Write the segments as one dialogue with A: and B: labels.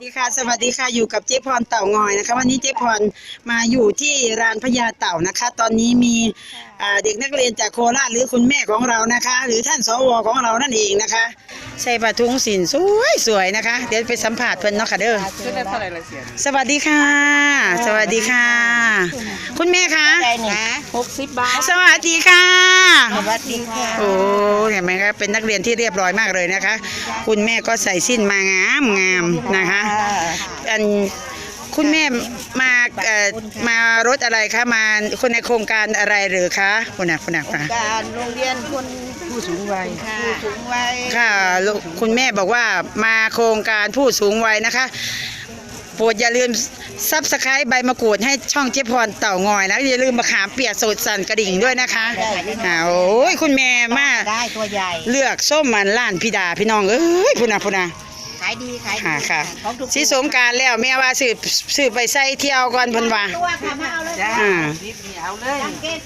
A: สวัสดีค่ะ สวัสดีค่ะ อยู่กับเจ๊พรเต่างอยนะคะ วันนี้เจ๊พรมาอยู่ที่ร้านพญาเต่านะคะ ตอนนี้มีอ่าเด็กนักเรียนจากโคราชหรือคุณแม่ของเรานะคะ หรือท่านสวของเรานั่นเองนะคะ ใส่ผ้าถุงสินสวยสวยๆนะคะ เดี๋ยวไปสัมผัสเพิ่นเนาะค่ะเด้อ
B: ชุดละเท่าไหร่ละเสีย
A: สวัสดีค่ะ สวัสดีค่ะ คุณแม่คะ
B: ได้เนี่ยหกสิบบาท
A: สวัสดีค่ะ
B: สวัสดีค่ะ
A: โอ้เห็นไหมคะเป็นนักเรียนที่เรียบร้อยมากเลยนะคะ คุณแม่ก็ใส่สิ้นมางามงามนะคะอันคุณแม่มาเอ่อมารถอะไรคะมาคนในโครงการอะไรหรือคะคุณน่ะคุณน่ะคุณน่ะ
B: การโรงเรียนคนผู้สูงวัยค่ะผู้สูงวัย
A: ค่ะลูกคุณแม่บอกว่ามาโครงการผู้สูงวัยนะคะโปรดอย่าลืมซับสไครต์ใบมะกรูดให้ช่องเจ๊พรเต่างอยนะอย่าลืมมะขามเปียกสดสั่นกระดิ่งด้วยนะคะอ่าโอ้ยคุณแม่มา
B: ได้ตัวใหญ่
A: เลือกส้มมันล้านพิดาพี่น้องเอ้ยพุ่นน่ะพุ่นน่ะ
B: ขายดีขายดี
A: ค่ะค่ะ
B: ของทุก
A: สิสงกรารแล้วแม่ว่าซื้อซื้อไปใส่เที่ยวก่อนเพิ่นว่า
B: ตัวค่ะมาเอาเลย
A: อ่า
B: เอาเลย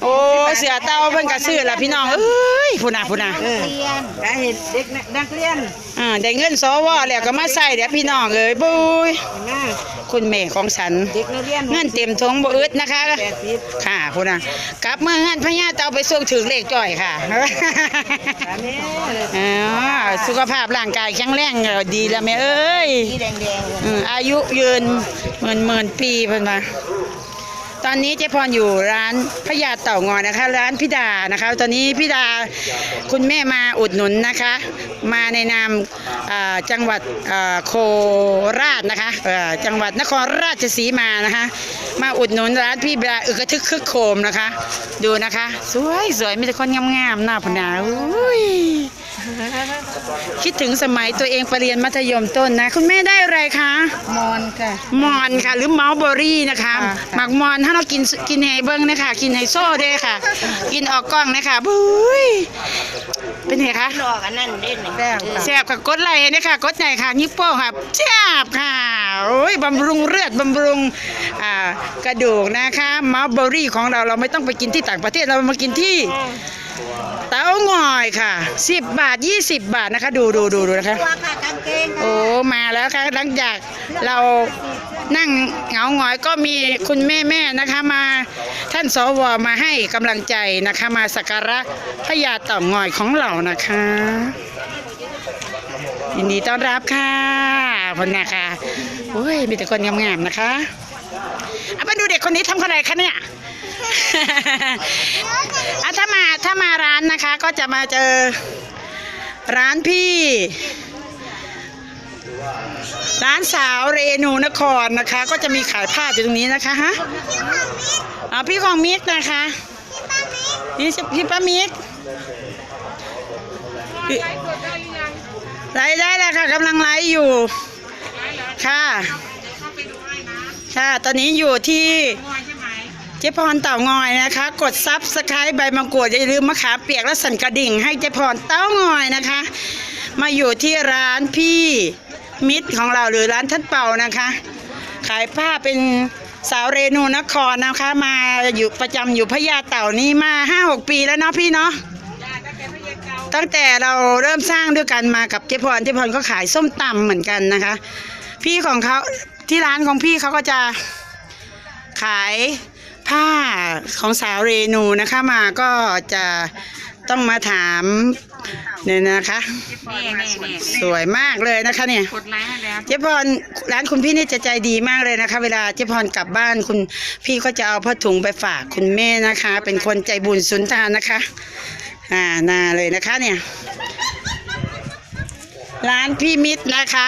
A: โอ้เสือเต้าเพิ่นก็ซื้อละพี่น้องเอ้ยพุ่นน่ะพุ่นน่ะ
B: เรียน ได้เห็นเด็กนักเรียน
A: อ่าได้เงินสวแล้วก็มาใส่เดี๋ยวพี่น้องเอ้ยบุย
B: นะ
A: คุณแม่ของฉัน
B: เด็กนักเรียน
A: เงินเต็มทงบ่อึดนะคะ
B: แปดสิบ
A: ค่ะพุ่นน่ะกลับเมื่อเงินพญาเต่าไปส่งถึงเลขจ่อยค่ะ
B: อันนี้เลย
A: อ๋อสุขภาพร่างกายแข็งแรงก็ดีแล้วแม่เอ้ย
B: สีแดงแดงๆเลย
A: อืมอายุยืนหมื่นหมื่นปีเพิ่นมา ตอนนี้เจ๊พรอยู่ร้านพญาเต่างอยนะคะ ร้านพิดานะคะ ตอนนี้พิดาคุณแม่มาอุดหนุนนะคะ มาในนามอ่าจังหวัดอ่าโคราชนะคะอ่อจังหวัดนครราชสีมานะคะ มาอุดหนุนร้านพี่พิดาอึกระทึกคึกโคมนะคะ ดูนะคะ สวยสวยมีแต่คนงามๆหน้าพนาอุ้ย คิดถึงสมัยตัวเองไปเรียนมัธยมต้นนะ คุณแม่ได้อะไรคะ
B: มอนค่ะ
A: มอนค่ะ หรือเมาส์เบอรี่นะคะ
B: ค่ะ
A: หมักมอนถ้าเรากินกินไฮเบิ้งนะคะกินไฮโซ่ด้วยค่ะ กินออกกล้องนะคะบุ้ยเป็นไงคะ
B: ดอกอันนั้นเด่นแซ่บ
A: แซ่บค่ะกดไลค์นะคะกดไหนค่ะนิ้วโป้งค่ะแซ่บค่ะโอ้ยบำรุงเลือดบำรุงอ่ากระดูกนะคะเมาส์เบอรี่ของเราเราไม่ต้องไปกินที่ต่างประเทศเรามากินที่ เต้างอยค่ะ10บาท20บาทนะคะ ดูดูดูดูนะคะ
B: ตัวค่ะกางเกง
A: โอ้มาแล้วค่ะหลังจากเรานั่งเหงาหงอยก็มีคุณแม่แม่ๆนะคะมาท่านสวมาให้กำลังใจนะคะมาสักการะพญาเต่างอยของเรานะคะยินดีต้อนรับค่ะคนนะคะโอ้ยมีแต่คนงามๆนะคะเอาไปดูเด็กคนนี้ทำอะไรคะเนี่ย ก็จะมาเจอร้านพี่ ร้านสาวเรนูนครนะคะ ก็จะมีขายผ้าอยู่ตรงนี้นะคะฮะอ๋อพี่ของมิกนะคะพี่พี่ป้ามิกพี่ไลฟ์ได้แล้วค่ะกำลังไลฟ์อยู่ค่ะค่ะ ตอนนี้อยู่ที่ เจ๊พรเต่างอยนะคะ กดซับสไครต์ใบมังกรอย่าลืมมะขามเปียกและสันกระดิ่ง ให้เจ๊พรเต้างอยนะคะ มาอยู่ที่ร้านพี่มิตรของเราหรือร้านท่านเป่านะคะ ขายผ้าเป็นสาวเรนูนครนะคะ มาอยู่ประจำอยู่พญาเต่านี่มาห้าหกปีแล้วเนาะพี่เนาะตั้งแต่เราเริ่มสร้างด้วยกันมากับเจ๊พรเจ๊พรก็ขายส้มตำเหมือนกันนะคะ พี่ของเขาที่ร้านของพี่เขาก็จะขาย ผ้าของสาวเรนูนะคะมาก็จะต้องมาถามเนี่ยนะคะ
B: นี่นี่นี่
A: สวยมากเลยนะคะเนี่ย
B: กดไลค์ให้แล้ว
A: เจ๊พรร้านคุณพี่นี่จะใจดีมากเลยนะคะ เวลาเจ๊พรกลับบ้านคุณพี่ก็จะเอาผ้าถุงไปฝากคุณแม่นะคะ เป็นคนใจบุญสุนทานนะคะ อ่านาเลยนะคะเนี่ย ร้านพี่มิตรนะคะ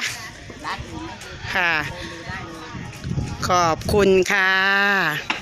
A: ค่ะ ขอบคุณค่ะ